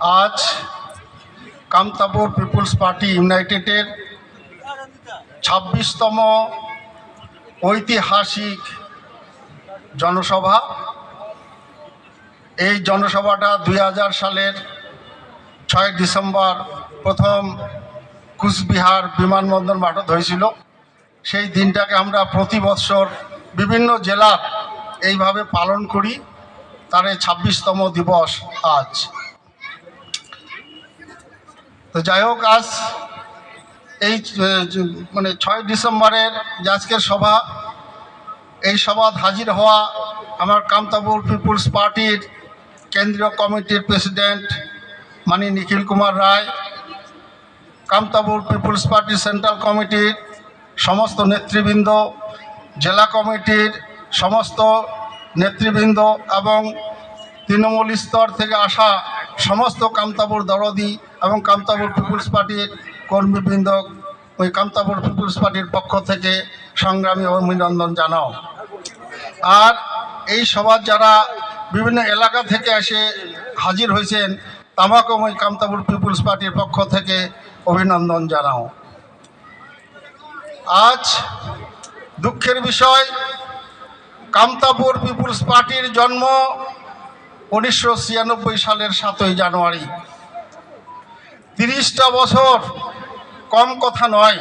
আজ Kamtapur people's party ইউনাইটেডের ছাব্বিশতম ঐতিহাসিক জনসভা। এই জনসভাটা দুই হাজার সালের ছয় ডিসেম্বর প্রথম কুচবিহার বিমানবন্দর মাঠত হয়েছিল সেই দিনটাকে আমরা প্রতি বৎসর বিভিন্ন জেলার এইভাবে পালন করি। তার ছাব্বিশতম দিবস আজ। তো যাই হোক, আজ এই মানে ছয় ডিসেম্বরের যে আজকের সভা, এই সভাত হাজির হওয়া আমার কামতাপুর পিপুলস পার্টির কেন্দ্রীয় কমিটির president Mani Nikhil Kumar Roy Kamtapur people's party central কমিটির সমস্ত নেতৃবৃন্দ, জেলা কমিটির সমস্ত নেতৃবৃন্দ এবং তৃণমূল স্তর থেকে আসা সমস্ত কামতাপুর দরদি এবং কামতাপুর পিপুলস পার্টির কর্মীবৃন্দ ওই কামতাপুর পিপুলস পার্টির পক্ষ থেকে সংগ্রামী অভিনন্দন জানাও। আর এই সভার যারা বিভিন্ন এলাকা থেকে এসে হাজির হয়েছেন তামাকম ওই কামতাপুর পিপুলস পার্টির পক্ষ থেকে অভিনন্দন জানাও। আজ দুঃখের বিষয় কামতাপুর পিপুলস পার্টির জন্ম উনিশশো ছিয়ানব্বই সালের সাতই জানুয়ারি। তিরিশটা বছর কম কথা নয়।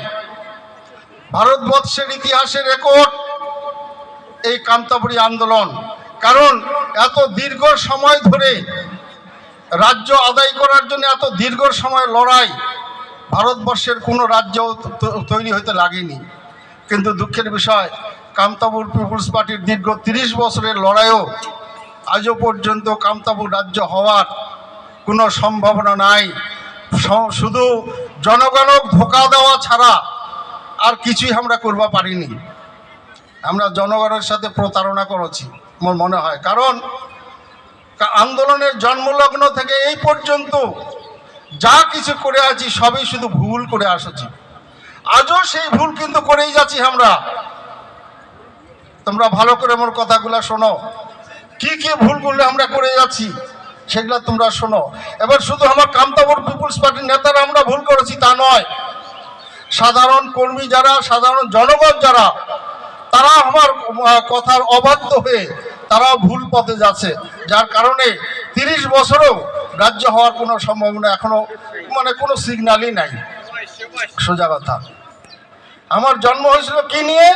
ভারতবর্ষের ইতিহাসে রেকর্ড এই কামতাপুরী আন্দোলন। কারণ এত দীর্ঘ সময় ধরে রাজ্য আদায় করার জন্য এত দীর্ঘ সময় লড়াই ভারতবর্ষের কোনো রাজ্য তৈরি হতে লাগেনি। কিন্তু দুঃখের বিষয় কামতাপুর পিপুলস পার্টির দীর্ঘ তিরিশ বছরের লড়াইও আজও পর্যন্ত কামতাপুর রাজ্য হওয়ার কোনো সম্ভাবনা নাই। শুধু জনগণক ধোকা দেওয়া ছাড়া আর কিছুই আমরা করবা পারিনি। আমরা জনগণের সাথে প্রতারণা করেছি, আমার মনে হয়। কারণ আন্দোলনের জন্মলগ্ন থেকে এই পর্যন্ত যা কিছু করে আছি, সবই শুধু ভুল করে আসছি। আজও সেই ভুল কিন্তু করেই যাচ্ছি আমরা। তোমরা ভালো করে আমার কথাগুলো শোনো। কি কি ভুলগুলো আমরা করে যাচ্ছি, সেগুলো তোমরা শোনো। এবার শুধু আমার কামতাপুর পিপুলস পার্টির নেতারা আমরা ভুল করেছি, তা নয়। সাধারণ কর্মী যারা, সাধারণ জনগণ যারা, তারা আমার কথার অবাধ্য হয়ে তারাও ভুল পথে যাচ্ছে। যার কারণে তিরিশ বছরও রাজ্য হওয়ার কোনো সম্ভাবনা এখনও মানে কোনো সিগন্যালই নাই। সোজা কথা। আমার জন্ম হয়েছিল কি নিয়ে?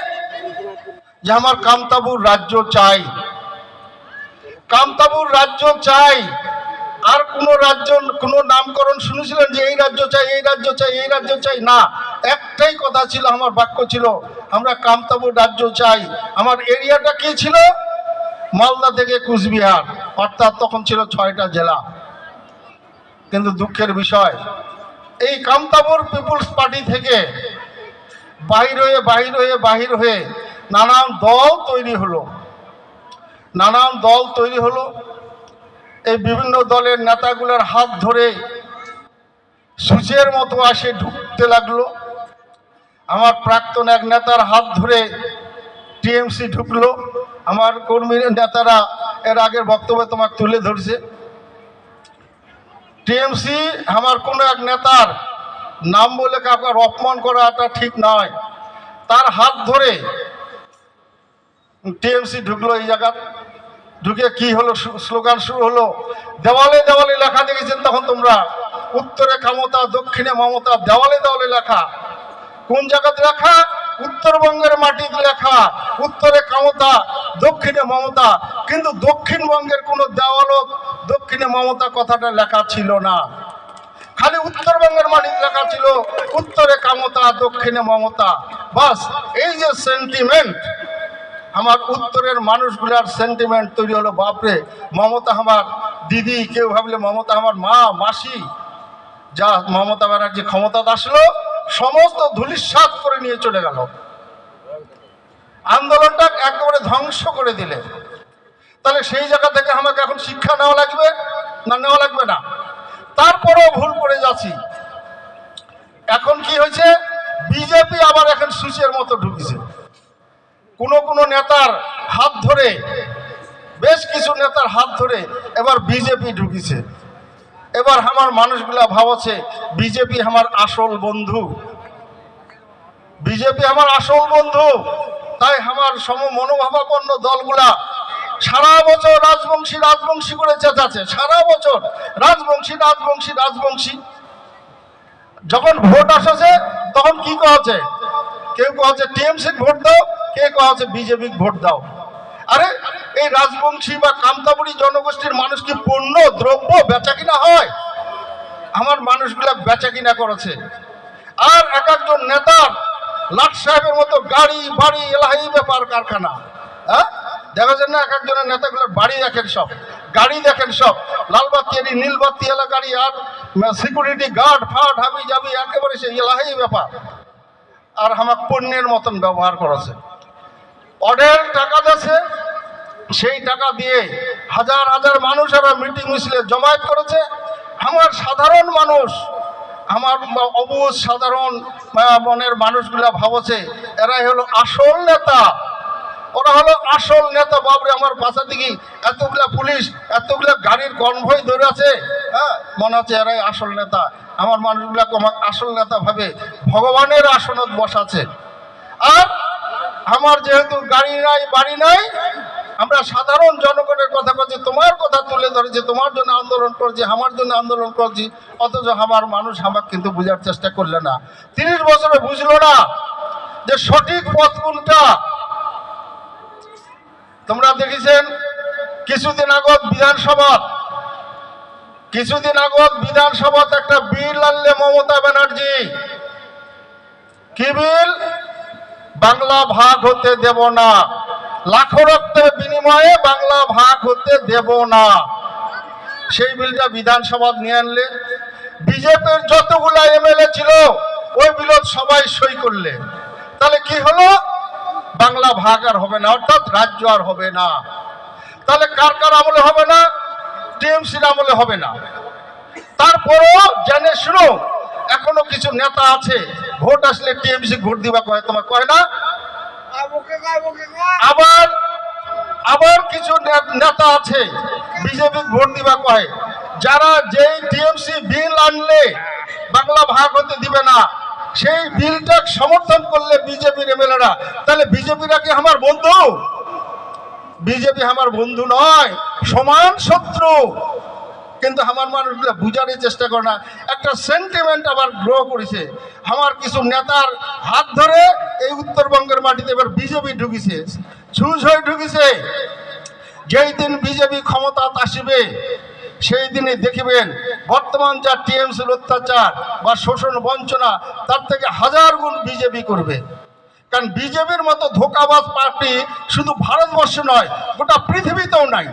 যে আমার কামতাবুর রাজ্য চাই। কামতাবুর রাজ্য চাই। আর কোন রাজ্য, কোন নামকরণ শুনেছিলেন যে এই রাজ্য চাই, এই রাজ্য চাই, এই রাজ্য চাই? না, একটাই কথা ছিল, আমার বাক্য ছিল, আমরা কামতাবুর রাজ্য চাই। আমার এরিয়াটা কি ছিল? মালদা থেকে কুচবিহার, অর্থাৎ তখন ছিল ছয়টা জেলা। কিন্তু দুঃখের বিষয়, এই কামতাবুর পিপুলস পার্টি থেকে বাহির হয়ে বাহির হয়ে বাহির হয়ে নানান দল তৈরি হলো। নানান দল তৈরি হলো। এই বিভিন্ন দলের নেতাগুলোর হাত ধরে সূচের মতো আসে ঢুকতে লাগল। আমার প্রাক্তন এক নেতার হাত ধরে টিএমসি ঢুকলো। আমার কর্মী নেতারা এর আগের বক্তব্য তোমার তুলে ধরছে। টিএমসি আমার কোনো এক নেতার নাম বলে কাউকে অপমান করাটা ঠিক নয়। তার হাত ধরে টিএমসি ঢুকলো এই জায়গা ঢুকে কি হলো? স্লোগান শুরু হলো। দেওয়ালে দেওয়ালে লেখা দেখেছেন তখন তোমরা। উত্তরে ক্ষমতা, দক্ষিণে মমতা, দেওয়ালে দেওয়ালে লেখা। কোন জায়গাতে লেখা? উত্তরবঙ্গের মাটিতে লেখা। উত্তরে ক্ষমতা, দক্ষিণে মমতা। কিন্তু দক্ষিণবঙ্গের কোনো দেওয়ালত দক্ষিণে মমতা কথাটা লেখা ছিল না। খালি উত্তরবঙ্গের মাটিতে লেখা ছিল, উত্তরে কামতা দক্ষিণে মমতা। বাস, এই যে সেন্টিমেন্ট আমার উত্তরের মানুষগুলার সেন্টিমেন্ট তৈরি হলো, বাপরে, মমতা আমার দিদি, কেউ ভাবলে মমতা আমার মা, মাসি, যা মমতা ব্যানার্জি ক্ষমতা আসলো, সমস্ত ধুলিস্বাদ করে নিয়ে চলে গেল। আন্দোলনটা একেবারে ধ্বংস করে দিলে। তাহলে সেই জায়গা থেকে আমাকে এখন শিক্ষা নেওয়া লাগবে না নেওয়া লাগবে না? তারপরেও ভুল করে যাচ্ছি। এখন কি হয়েছে? বিজেপি আবার এখন সুচের মতো ঢুকেছে। কোনো কোনো নেতার হাত ধরে, বেশ কিছু নেতার হাত ধরে এবার বিজেপি ঢুকিছে। এবার আমার মানুষগুলা ভাবছে, বিজেপি আমার আসল বন্ধু। বিজেপি আমার আসল বন্ধু, তাই আমার সম মনোভাবাপন্ন দলগুলা সারা বছর রাজবংশী রাজবংশী করে চেঁচাচ্ছে। সারা বছর রাজবংশী রাজবংশী রাজবংশী। যখন ভোট আসেছে, তখন কি কহছে কেউ কহছে টিএমসি ভোট দাও, কে কহছে বিজেপি ভোট দাও। আরে, এই রাজবংশী বা কামতাপুরি জনগোষ্ঠীর মানুষ কি পণ্য, দ্রব্য বেচা কিনা হয়? আমার মানুষগুলা বেচা কিনা করেছে। আর এক একজন নেতার লাট সাহেবের মতো গাড়ি, বাড়ি, এলাহি, ব্যাপার, কারখানা। হ্যাঁ? দেখা যায় না এক একজনের নেতাগুলোর বাড়ি দেখেন সব, গাড়ি দেখেন সব লালবাতি এরি নীলবাতি এলা গাড়ি আর সিকিউরিটি গার্ড ফাট হাবি যাবি একেবারে সে এলাহি ব্যাপার। আর আমার পণ্যের মতন ব্যবহার করেছে। অর্ডার টাকা দিয়েছে, সেই টাকা দিয়ে হাজার হাজার মানুষেরা মিটিং মিছিলে জমায়েত করেছে। আমার সাধারণ মানুষ, আমার অবুজ সাধারণ মনের মানুষগুলা ভাবছে, এরাই হলো আসল নেতা। ওরা হলো আসল নেতা বাবরে আমার বাসা থেকে এতগুলা পুলিশ, এতগুলা গাড়ির কনভয় ধরে আছে হ্যাঁ? মনে হচ্ছে এরাই আসল নেতা। আমার মানুষগুলাকে আমার আসল নেতা ভাবে ভগবানের আসনত বসাছে আর আমার যেহেতু গাড়ি নাই, বাড়ি নাই, আমরা সাধারণ জনগণের কথা বলছি তোমার কথা তুলে ধরেছি, তোমার জন্য আন্দোলন করছি, আমার জন্য আন্দোলন করছি, অথচ আমার মানুষ আমাকে কিন্তু বোঝার চেষ্টা করলে না। তিরিশ বছরে বুঝলো না যে সঠিক পথ কোনটা? তোমরা দেখেছেন, কিছুদিন আগত বিধানসভা কিছুদিন আগত বিধানসভাত একটা বিল আনলে মমতা ব্যানার্জি। কি বিল? বাংলা ভাগ হতে দেব না। লাখো রক্তের বিনিময়ে বাংলা ভাগ হতে দেব না। সেই বিলটা বিধানসভা নিয়ে আনলে। বিজেপির যতগুলা এমএলএ ছিল, ওই বিলত সবাই সই করলে। তাহলে কি হলো? বাংলা ভাগ আর হবে না অর্থাৎ রাজ্য আর হবে না। তাহলে কার কার আমলে হবে না? টিএমসির আমলে হবে না। তারপরও জেনে শুনো এখনও কিছু নেতা আছে ভোট আসলে টিএমসি ভোট দিবা কয় তোমার কয় না? আবার আবার কিছু নেতা আছে বিজেপি ভোট দিবা কয় যারা যেই টিএমসি বিল আনলে বাংলা ভাগ হতে দিবে না সেই বিলটা সমর্থন করলে বিজেপির এমএলএরা। তাহলে বিজেপিরা কি আমার বন্ধু? বিজেপি আমার বন্ধু নয়, সমান শত্রু। কিন্তু আমার মানুষগুলো বুঝারই চেষ্টা করে না। একটা সেন্টিমেন্ট আবার গ্রো করেছে। আমার কিছু নেতার হাত ধরে এই উত্তরবঙ্গের মাটিতে এবার বিজেপি ঢুকিছে। ছুঁচ হয়ে ঢুকিছে। যেই দিন বিজেপি ক্ষমতা আসিবে সেই দিনে দেখিবেন বর্তমান যা টিএমসির অত্যাচার বা শোষণ বঞ্চনা, তার থেকে হাজার গুণ বিজেপি করবে। কারণ বিজেপির মতো ধোকাবাজ পার্টি শুধু ভারতবর্ষে নয়, গোটা পৃথিবীতেও নাই।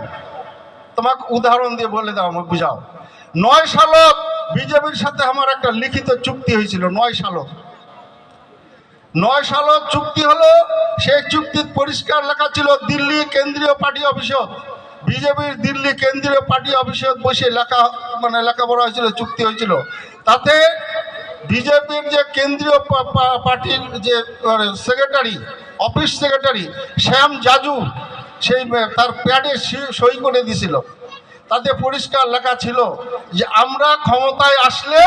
তোমাকে উদাহরণ দিয়ে বলে দাও, আমাকে বুঝাও। নয় সালত বিজেপির সাথে আমার একটা লিখিত চুক্তি হয়েছিল, নয় সালত নয় সালত চুক্তি হলো, সেই চুক্তির পরিষ্কার লেখা ছিল দিল্লি কেন্দ্রীয় পার্টি অফিসত বিজেপির দিল্লি কেন্দ্রীয় পার্টি অফিসে বসে লেখা মানে লেখাপড়া হয়েছিল, চুক্তি হয়েছিল। তাতে বিজেপির যে কেন্দ্রীয় পার্টির যে secretary, office secretary Shyam Jaju, সেই, তার প্যাডে সই করে দিছিল তাতে পরিষ্কার লেখা ছিল যে, আমরা ক্ষমতায় আসলে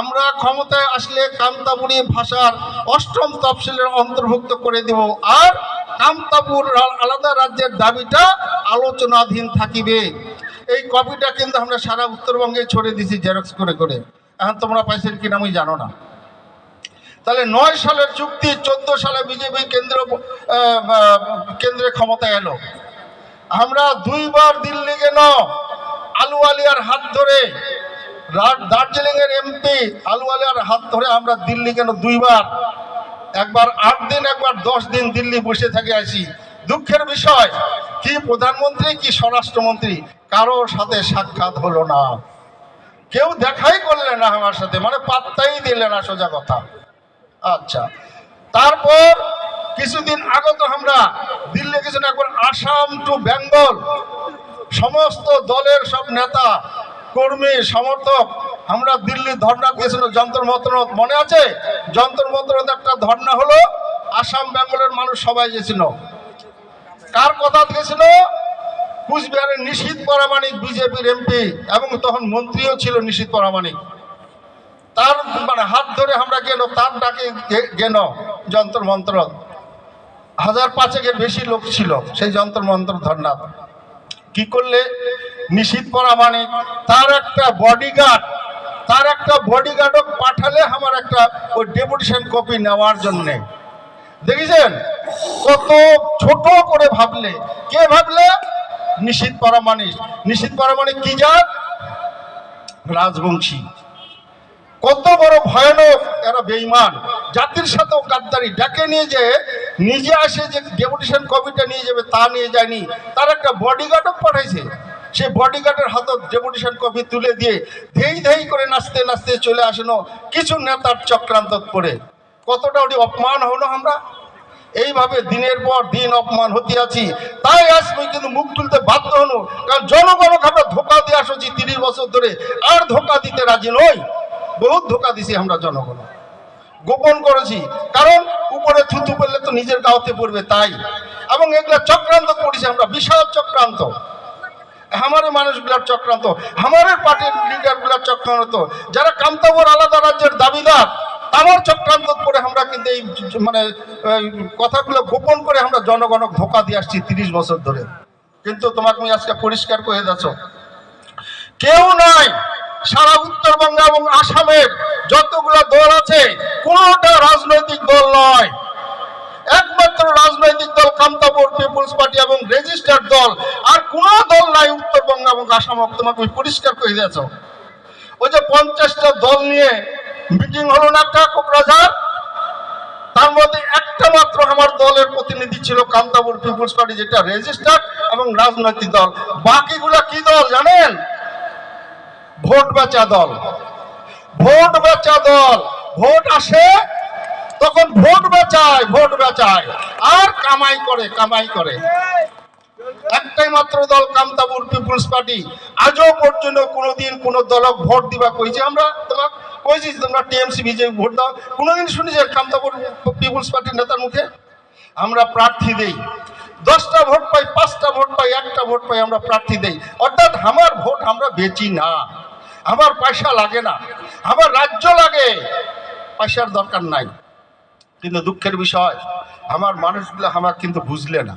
আমরা ক্ষমতায় আসলে কামতাপুরি ভাষার অষ্টম তফসিলের অন্তর্ভুক্ত করে দেব। আর কামতাপুর আলাদা রাজ্যের দাবিটা আলোচনাধীন থাকিবে। এই কপিটা কিন্তু আমরা সারা উত্তরবঙ্গে ছড়িয়ে দিছি জেরক্স করে করে। এখন তোমরা পাইছেন কিনা আমি জানো না। তাহলে নয় সালের চুক্তি, চোদ্দ সালে বিজেপি কেন্দ্র কেন্দ্রে ক্ষমতায় এলো। আমরা দুইবার দিল্লি গেল। আলু আলিয়ার হাত ধরে দার্জিলিং এর এমপি আলু আলিয়ার হাত ধরে আমরা দিল্লি গেল দুইবার? একবার আট দিন, একবার দশ দিন দিল্লি বসে থেকে আসি। দুঃখের বিষয়, কি প্রধানমন্ত্রী, কি স্বরাষ্ট্রমন্ত্রী কারোর সাথে সাক্ষাৎ হলো না। কেউ দেখাই করলে না আমার সাথে মানে পাত্তাই দিলে না সোজা কথা। আচ্ছা তারপর কিছুদিন আগত আমরা দিল্লি গেছেন একবার আসাম টু বেঙ্গল সমস্ত দলের সব নেতা কর্মী, সমর্থক, আমরা দিল্লি ধর্ণা দিয়েছিল যন্ত্র মন্ত্র মনে আছে? যন্ত্র মন্ত্র একটা ধর্ণা হলো, আসাম, বেঙ্গলের মানুষ সবাই গেছিল। কার কথা গেছিল কুচবিহারের নিশীত পরামানিক বিজেপির এমপি এবং তখন মন্ত্রীও ছিল নিশীত পরামানিক তার মানে হাত ধরে আমরা গেল, তার ডাকে গেল যন্ত্র মন্ত্র হাজার পাঁচেকের বেশি লোক ছিল সেই যন্ত্র মন্ত্র ধর্না কি করলে? নিশীত মানে তার একটা বডিগার্ড তার একটা বডিগার্ডও পাঠালে আমার একটা ওই ডেপুটেশন কপি নেওয়ার জন্যে। দেখেছেন? কত ছোট করে ভাবলে। কে ভাবলে? নিশীত পরামানিক নিশীত পরামানিক কি জাত? রাজবংশী। কত বড় ভয়ানক, এরা বেইমান জাতির সাথেও গাদ্দারি। ডাকে নিয়ে যে নিজে আসে যে ডেপুটেশন কপিটা নিয়ে যাবে, তা নিয়ে যায়নি। তার একটা বডিগার্ডও পাঠাইছে। সে বডিগার্ডের হাতত ডেপুটেশন কপি তুলে দিয়ে ধেই ধেই করে নাচতে নাচতে চলে আসেন কিছু নেতার চক্রান্ত করে। কতটা ওটি অপমান হলো আমরা? এইভাবে দিনের পর দিন অপমান হতে আছি। তাই আজ কিন্তু মুখ তুলতে বাধ্য হলো, কারণ জনগণকে আমরা ধোকা দিয়ে আসছি তিরিশ বছর ধরে। আর ধোকা দিতে রাজি নই। বহুত ধোকা দিছি আমরা জনগণ। গোপন করেছি। কারণ উপরে থুতু পড়লে তো নিজের গাওতে পড়বে তাই। এবং এগুলা চক্রান্ত করেছি আমরা, বিশাল চক্রান্ত। আমাদের মানুষগুলার চক্রান্ত আমাদের পার্টির লিডারগুলার চক্রান্ত, যারা কামতাবর আলাদা রাজ্যের দাবিদার আমার চক্রান্ত করে আমরা কিন্তু এই মানে কথাগুলো গোপন করে আমরা জনগণক ধোকা দিয়ে আসছি তিরিশ বছর ধরে। কিন্তু তোমাকে আমি আজকে পরিষ্কার করে যাচ্ছ কেউ নাই সারা উত্তরবঙ্গ এবং আসামের যতগুলো দল আছে, কোনোটা রাজনৈতিক দল নয়। একমাত্র রাজনৈতিক দল কামতাপুর পিপুলস পার্টি এবং রেজিস্টার্ড দল, আর কোনো দল নাই উত্তরবঙ্গ এবং আসাম তোমাকে পরিষ্কার করে দিয়েছ। ওই যে পঞ্চাশটা দল নিয়ে মিটিং হলো না একটা কোকরাঝার তার মধ্যে একটা মাত্র আমার দলের প্রতিনিধি ছিল কামতাপুর পিপুলস পার্টি, যেটা রেজিস্টার্ড এবং রাজনৈতিক দল। বাকিগুলা কি দল জানেন? ভোট বেচা দল। ভোট বেচা দল। ভোট আসে তখন ভোট বেচায় ভোট বেচায়। আর কামাই করে কামাই করে। একটাই মাত্র দল কামতাপুর পিপুলস পার্টি। আজও পর্যন্ত কোনোদিন কোনো দলক ভোট দিবা কইছে আমরা তোমাক কইছি তোমরা টিএমসি, বিজেপি ভোট দাও। কোনোদিন শুনেছি কামতাপুর পিপুলস পার্টির নেতার মুখে? আমরা প্রার্থী দেই। দশটা ভোট পাই, পাঁচটা ভোট পাই, একটা ভোট পাই, আমরা প্রার্থী দেই। অর্থাৎ আমার ভোট আমরা বেচি না। আমার পয়সা লাগে না। আমার রাজ্য লাগে। পয়সার দরকার নাই। কিন্তু দুঃখের বিষয়, আমার মানুষগুলো আমার কিন্তু বুঝলে না।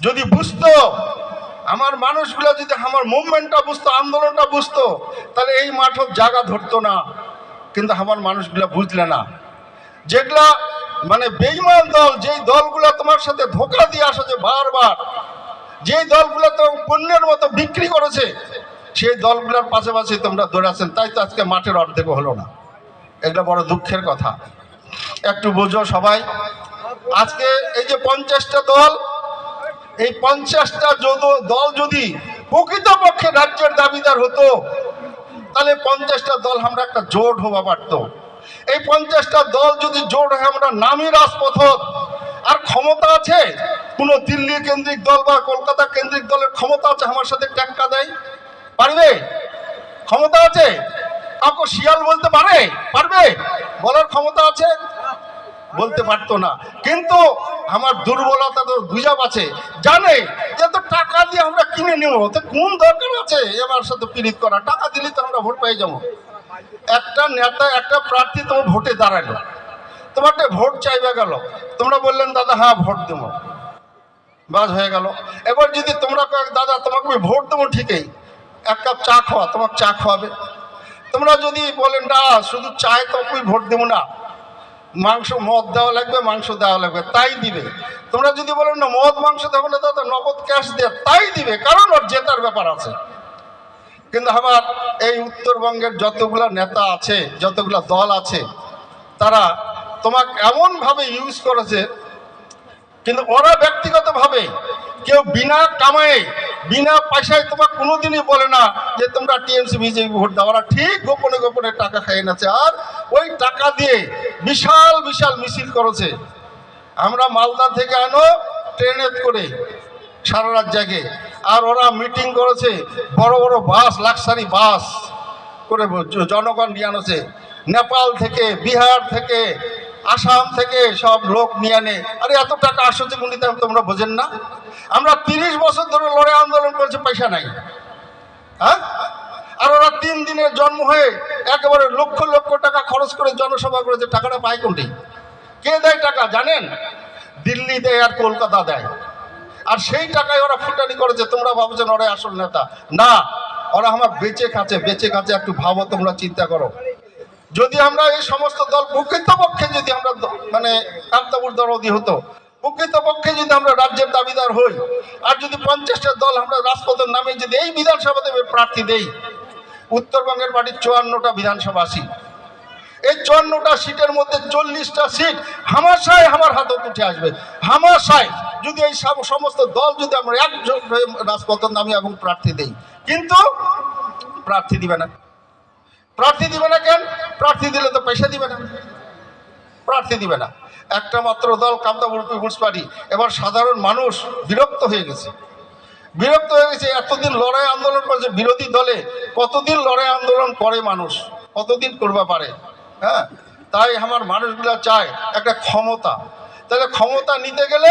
যদি বুঝতো, আমার মানুষগুলো যদি আমার মুভমেন্টটা বুঝতো, আন্দোলনটা বুঝতো, তাহলে এই মাঠক জায়গা ধরতো না। কিন্তু আমার মানুষগুলো বুঝলে না। যেগুলা মানে বেইমান দল, যেই দলগুলো তোমার সাথে ধোকা দিয়ে আসছে বারবার, যেই দলগুলো তো পণ্যের মতো বিক্রি করেছে, সেই দলগুলোর পাশাপাশি তোমরা দৌড়াচ্ছেন। তাই তো আজকে মাঠের অর্ধেক হলো না। এটা বড় দুঃখের কথা। একটু বোঝো সবাই। আজকে এই যে পঞ্চাশটা দল, এই পঞ্চাশটা দল যদি প্রকৃতপক্ষে রাজ্যের দাবিদার হতো, তাহলে পঞ্চাশটা দল আমরা একটা জোট হওয়া পারত। এই পঞ্চাশটা দল যদি জোট হয়ে আমরা নামি রাজপথ আর ক্ষমতা আছে, কোনো দিল্লি কেন্দ্রিক দল বা কলকাতা কেন্দ্রিক দলের ক্ষমতা আছে, আমার সাথে টেক্কা দেয়। পারবে? ক্ষমতা আছে? কাউকে শিয়াল বলতে পারে? পারবে? বলার ক্ষমতা আছে? বলতে পারতো না। কিন্তু আমার দুর্বলতা তো বুঝাব আছে। জানে যে তো টাকা দিয়ে আমরা কিনে নেব, তো কোন দরকার আছে? এবার সাথে পীড়িত করা। টাকা দিলে তো আমরা ভোট পেয়ে যাব। একটা নেতা, একটা প্রার্থী তোমার ভোটে দাঁড়াল। তোমার একটা ভোট চাইবে গেল। তোমরা বললেন, দাদা হ্যাঁ ভোট দেবো। বাস হয়ে গেল। এবার যদি তোমরা দাদা, তোমাকে ভোট দেবো ঠিকই। এক কাপ চা খাওয়া, তোমাকে চা খাওয়াবে। তোমরা যদি বলেন, না, শুধু চায় তো আমি ভোট দেবো না। মাংস, মদ দেওয়া লাগবে, মাংস দেওয়া লাগবে, তাই দিবে। তোমরা যদি বলেন, না, মদ, মাংস দেবো না দাদা নগদ ক্যাশ দিয়ে, তাই দিবে, কারণ ওর জেতার ব্যাপার আছে। কিন্তু আমার এই উত্তরবঙ্গের যতগুলা নেতা আছে, যতগুলা দল আছে, তারা তোমাকে এমনভাবে ইউজ করেছে, কিন্তু ওরা ব্যক্তিগতভাবে কেউ বিনা কামায়ে বিনা পয়সায় তোমার কোনোদিনই বলে না যে তোমরা টিএমসি, বিজেপি ভোট দাও। ওরা ঠিক গোপনে গোপনে টাকা খাইয়ে নেছে আর ওই টাকা দিয়ে বিশাল বিশাল মিছিল করেছে। আমরা মালদা থেকে আনো ট্রেনে করে সারা রাত জাগে। আর ওরা মিটিং করেছে, বড় বড় বাস লাক্সারি বাস করে জনগণ নিয়ে আনছে। নেপাল থেকে, বিহার থেকে আসাম থেকে সব লোক নিয়ে আনে আরে এত টাকা আসছে গুলিতে তোমরা বোঝেন না। আমরা তিরিশ বছর ধরে লড়াই আন্দোলন করছি, পয়সা নাই। হ্যাঁ? আর ওরা তিন দিনের জন্ম হয়ে একেবারে লক্ষ লক্ষ টাকা খরচ করে জনসভা করেছে, টাকাটা পায় কোনটি? কে দেয় টাকা, জানেন? দিল্লি দেয় আর কলকাতা দেয়। আর সেই টাকায় ওরা ফুটানি করেছে, তোমরা ভাবছেন ওরা আসল নেতা? না, ওরা আমার বেঁচে খাচ্ছে বেঁচে খাচ্ছে, একটু ভাবো, তোমরা চিন্তা করো। যদি আমরা এই সমস্ত দল প্রকৃতপক্ষে যদি আমরা মানে কান্তাপুর দরদি হতো, প্রকৃতপক্ষে যদি আমরা রাজ্যের দাবিদার হই, আর যদি পঞ্চাশটা দল আমরা রাজপথের নামে যদি এই বিধানসভাতে প্রার্থী দেই, উত্তরবঙ্গের বাড়ির চুয়ান্নটা বিধানসভা সিট। এই চুয়ান্নটা সিটের মধ্যে চল্লিশটা সিট হামাশায় আমার হাতে উঠে আসবে। হামাশায় যদি এই সমস্ত দল যদি আমরা একজন রাজপথের নামে এবং প্রার্থী দেই, কিন্তু প্রার্থী দিবে না। প্রার্থী দিবে না কেন? প্রার্থী দিলে তো পয়সা দিবে না। প্রার্থী দিবে না। একটা মাত্র দল কামতাপুর পিপুলস পার্টি এবার সাধারণ মানুষ বিরক্ত হয়ে গেছে। বিরক্ত হয়ে গেছে, এতদিন লড়াই আন্দোলন করেছে বিরোধী দলে কতদিন লড়াই আন্দোলন করে মানুষ? কতদিন করবা পারে? হ্যাঁ? তাই আমার মানুষগুলা চায় একটা ক্ষমতা। তাহলে ক্ষমতা নিতে গেলে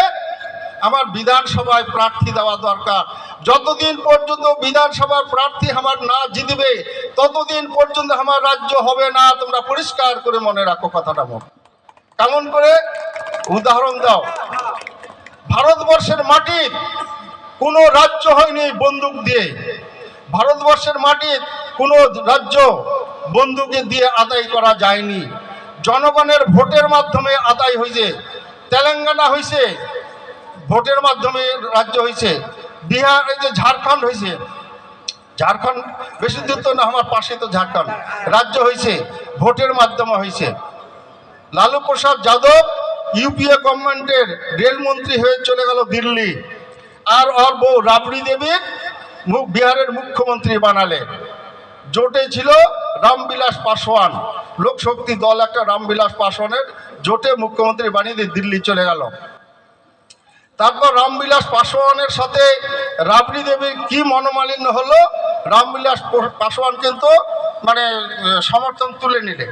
আমার বিধানসভায় প্রার্থী দেওয়া দরকার। যতদিন পর্যন্ত বিধানসভার প্রার্থী আমার না জিতবে ততদিন পর্যন্ত আমার রাজ্য হবে না, তোমরা পরিষ্কার করে মনে রাখো কথাটা মনে। কেমন করে? উদাহরণ দাও। ভারতবর্ষের মাটির কোনো রাজ্য হয়নি বন্দুক দিয়ে। ভারতবর্ষের মাটির কোনো রাজ্য বন্দুকে দিয়ে আদায় করা যায়নি। জনগণের ভোটের মাধ্যমে আদায় হয়েছে। তেলেঙ্গানা হয়েছে, ভোটের মাধ্যমে রাজ্য হয়েছে। বিহার এই যে ঝাড়খণ্ড হয়েছে ঝাড়খণ্ড বেশি দূর তো না আমার পাশে তো ঝাড়খণ্ড। রাজ্য হয়েছে ভোটের মাধ্যমে হয়েছে লালু প্রসাদ যাদব, ইউপিএ গভর্নমেন্টের রেলমন্ত্রী হয়ে চলে গেল দিল্লি। আর ওর বউ রাবড়ি দেবী বিহারের মুখ্যমন্ত্রী বানালে। জোটে ছিল রামবিলাস পাসওয়ান লোকশক্তি দল একটা রামবিলাস পাসওয়ানের জোটে মুখ্যমন্ত্রী বানিয়ে দিল্লি চলে গেল। তারপর রামবিলাস পাসওয়ানের সাথে রাবড়ি দেবীর কি মনোমালিন্য হলো, রামবিলাস প- পাসওয়ান কিন্তু মানে সমর্থন তুলে নিলে।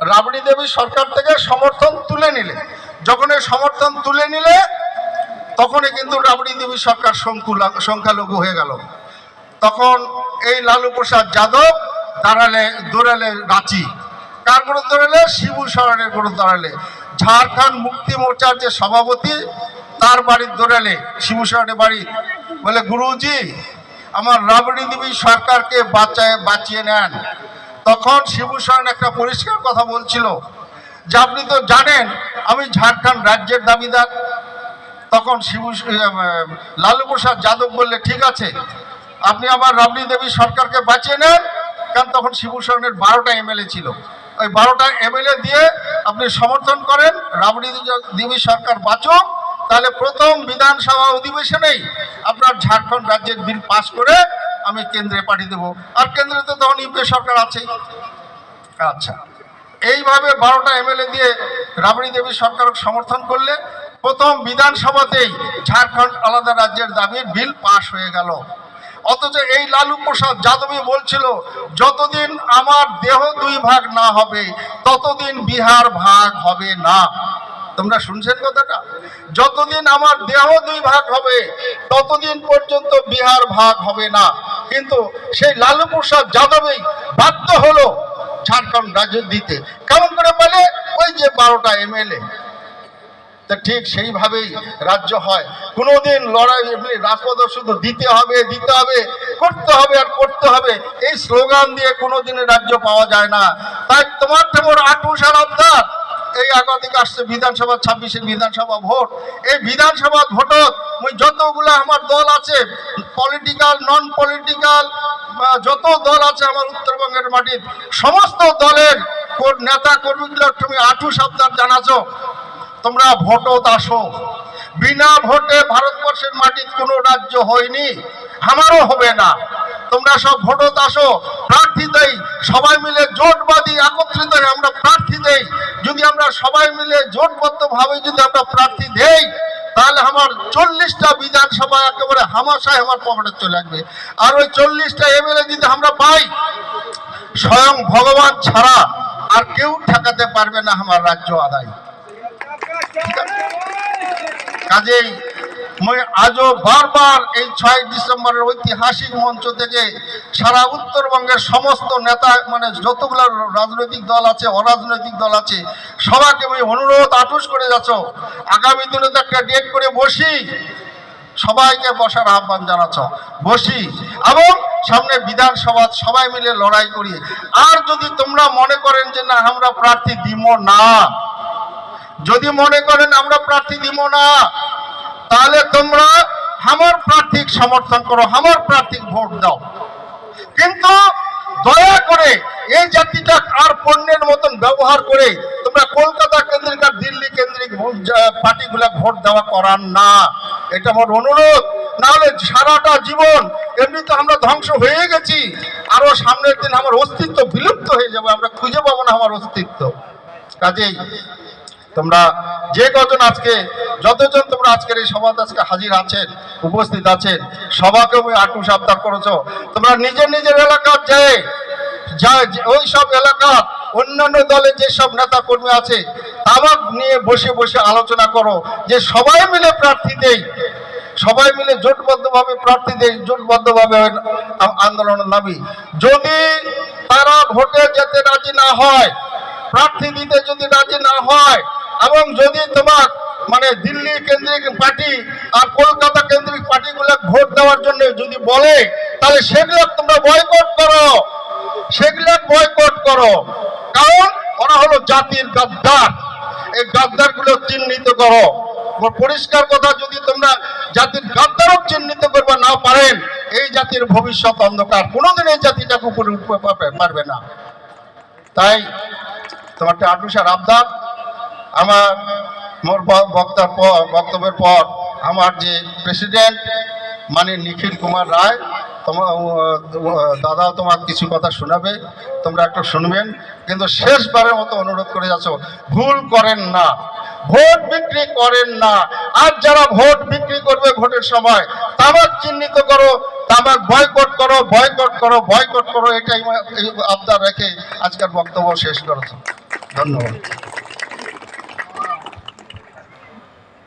রাবড়ি দেবী সরকার থেকে সমর্থন তুলে নিলে। যখন এই সমর্থন তুলে নিলে, তখনই কিন্তু রাবড়ি দেবী সরকার সংখ্যালঘু হয়ে গেল। তখন এই লালু প্রসাদ যাদব দাঁড়ালে, দৌড়ালে রাঁচি। কার করে দৌড়ালে? শিবু সরণের করে দাঁড়ালে। ঝাড়খণ্ড মুক্তি মোর্চার যে সভাপতি তার বাড়ির দৌড়ালে শিবু সরণের বাড়ি। বলে, গুরুজি, আমার রাবড়ি দেবী সরকারকে বাঁচায়, বাঁচিয়ে নেন। তখন শিবু সরণ একটা পরিষ্কার কথা বলছিল, যে আপনি তো জানেন, আমি ঝাড়খণ্ড রাজ্যের দাবিদার। তখন শিবু লালু প্রসাদ যাদব বললে, ঠিক আছে, আপনি আমার রাবড়ি দেবী সরকারকে বাঁচিয়ে নেন। কারণ তখন শিবু বারোটা এমএলএ ছিল। ওই বারোটা এমএলএ দিয়ে আপনি সমর্থন করেন রাবড়ি দেবী সরকার বাঁচুক তাহলে প্রথম বিধানসভা অধিবেশনেই আপনার ঝাড়খণ্ড রাজ্যের বিল পাশ করে আমি কেন্দ্রে পাঠিয়ে দেবো। আর কেন্দ্রে তো তখন ইউপিএ সরকার আছেই। আচ্ছা এইভাবে বারোটা এমএলএ দিয়ে রাবড়ি দেবী সরকার সমর্থন করলে প্রথম বিধানসভাতেই ঝাড়খণ্ড আলাদা রাজ্যের দাবির বিল পাশ হয়ে গেল। অথচ এই লালু প্রসাদ যাদবই বলছিল, যতদিন আমার দেহ দুই ভাগ না হবে, ততদিন বিহার ভাগ হবে না। তোমরা শুনছেন কথাটা? যতদিন আমার দেহ দুই ভাগ হবে, ততদিন পর্যন্ত বিহার ভাগ হবে না। কিন্তু সেই লালু প্রসাদ যাদবই বাধ্য হলো ঝাড়খণ্ড রাজ্য দিতে। কেমন করে বলে? ওই যে বারোটা এমএলএ তা ঠিক সেইভাবেই রাজ্য হয়। কোনোদিন লড়াই এমনি রাজপথ শুধু দিতে হবে দিতে হবে, করতে হবে আর করতে হবে, এই স্লোগান দিয়ে কোনোদিন রাজ্য পাওয়া যায় না। তাই তোমার তেমন আটুসার আবদার এই আগামী আসছে বিধানসভা, ছাব্বিশের বিধানসভা ভোট। এই বিধানসভা ভোটত মুই যতগুলো আমার দল আছে পলিটিক্যাল নন পলিটিক্যাল যত দল আছে আমার উত্তরবঙ্গের মাটির, সমস্ত দলের নেতা কর্মীগুলো তুমি আঠু সাবধান জানাছো। তোমরা ভোটত আসো। বিনা ভোটে ভারতবর্ষের মাটির কোনো রাজ্য হয়নি। আমারও হবে না। তোমরা সব ভোটত আসো, প্রার্থী দেই, সবাই মিলে জোটবাদী একত্রিত হয়ে আমরা প্রার্থী দেই। যদি আমরা সবাই মিলে জোটবদ্ধভাবে যদি আমরা প্রার্থী দেই, তাহলে আমার চল্লিশটা বিধানসভা একেবারে হামাশায় আমার পকেটে চলে আসবে। আর ওই চল্লিশটা এমএলএ যদি আমরা পাই, স্বয়ং ভগবান ছাড়া আর কেউ ঠেকাতে পারবে না আমার রাজ্য আদায়। কাজেই আজও বারবার এই ছয় ডিসেম্বরের ঐতিহাসিক মঞ্চ থেকে সারা উত্তরবঙ্গের সমস্ত নেতা মানে যতগুলো রাজনৈতিক দল আছে, অরাজনৈতিক দল আছে, সবাইকে আমি অনুরোধ আটুস করে যাচ্ছ। আগামী দিনে তো একটা ডেট করে বসি। সবাইকে বসার আহ্বান জানাচ্ছ। বসি। এবং সামনে বিধানসভা সবাই মিলে লড়াই করি। আর যদি তোমরা মনে করেন যে না, আমরা প্রার্থী দিব না যদি মনে করেন আমরা প্রার্থী দিব না, তাহলে তোমরা আমার প্রার্থীক সমর্থন করো, আমার প্রার্থীক ভোট দাও। কিন্তু দয়া করে এই জাতিটা আর পণ্যের মতন ব্যবহার করে তোমরা কলকাতা কেন্দ্রিক আর দিল্লি কেন্দ্রিক পার্টিগুলা ভোট দেওয়া করার না। এটা আমার অনুরোধ। নাহলে সারাটা জীবন এমনিতে আমরা ধ্বংস হয়ে গেছি, আরও সামনের দিন আমার অস্তিত্ব বিলুপ্ত হয়ে যাবে, আমরা খুঁজে পাবো না আমার অস্তিত্ব। কাজেই তোমরা যে কজন আজকে, যতজন তোমরা আজকের এই সভাতে আজকে হাজির আছেন, উপস্থিত আছেন, সবাকে আমি আটু সাবধান করেছ। তোমরা নিজের নিজের এলাকার যে যা ওই সব এলাকার অন্যান্য দলের যেসব নেতা কর্মী আছে তামাক নিয়ে বসে বসে আলোচনা করো। যে সবাই মিলে প্রার্থী দেই। সবাই মিলে জোটবদ্ধভাবে প্রার্থী দেই, জোটবদ্ধভাবে আন্দোলনের নামি। যদি তারা ভোটে যেতে রাজি না হয়, প্রার্থী দিতে যদি রাজি না হয় এবং যদি তোমার মানে দিল্লি কেন্দ্রিক পার্টি আর কলকাতা কেন্দ্রিক পার্টি পার্টিগুলো ভোট দেওয়ার জন্য যদি বলে, তাহলে সেগুলো তোমরা বয়কট করো। সেগুলো বয়কট করো। কারণ ওরা হলো জাতির গাদ্দার। এই গাদ্দারগুলো চিহ্নিত করো। পরিষ্কার কথা, যদি তোমরা জাতির গাদ্দারও চিহ্নিত করবে না পারেন, এই জাতির ভবিষ্যৎ অন্ধকার। কোনোদিন এই জাতিটাকে উপরে উঠতে পারবে- না। তাই তোমার আটুসার আবদার আমার, মোর বক্তার পর, বক্তব্যের পর আমার যে প্রেসিডেন্ট মানে নিখিল কুমার রায় তোমার দাদা তোমার কিছু কথা শোনাবে, তোমরা একটু শুনবেন। কিন্তু শেষবারের মতো অনুরোধ করে যাচ্ছ, ভুল করেন না, ভোট বিক্রি করেন না। আর যারা ভোট বিক্রি করবে ভোটের সময়, তামাক চিহ্নিত করো, তামাক বয়কট করো বয়কট করো বয়কট করো, এটাই আবদার রেখে আজকের বক্তব্য শেষ করেছ ধন্যবাদ।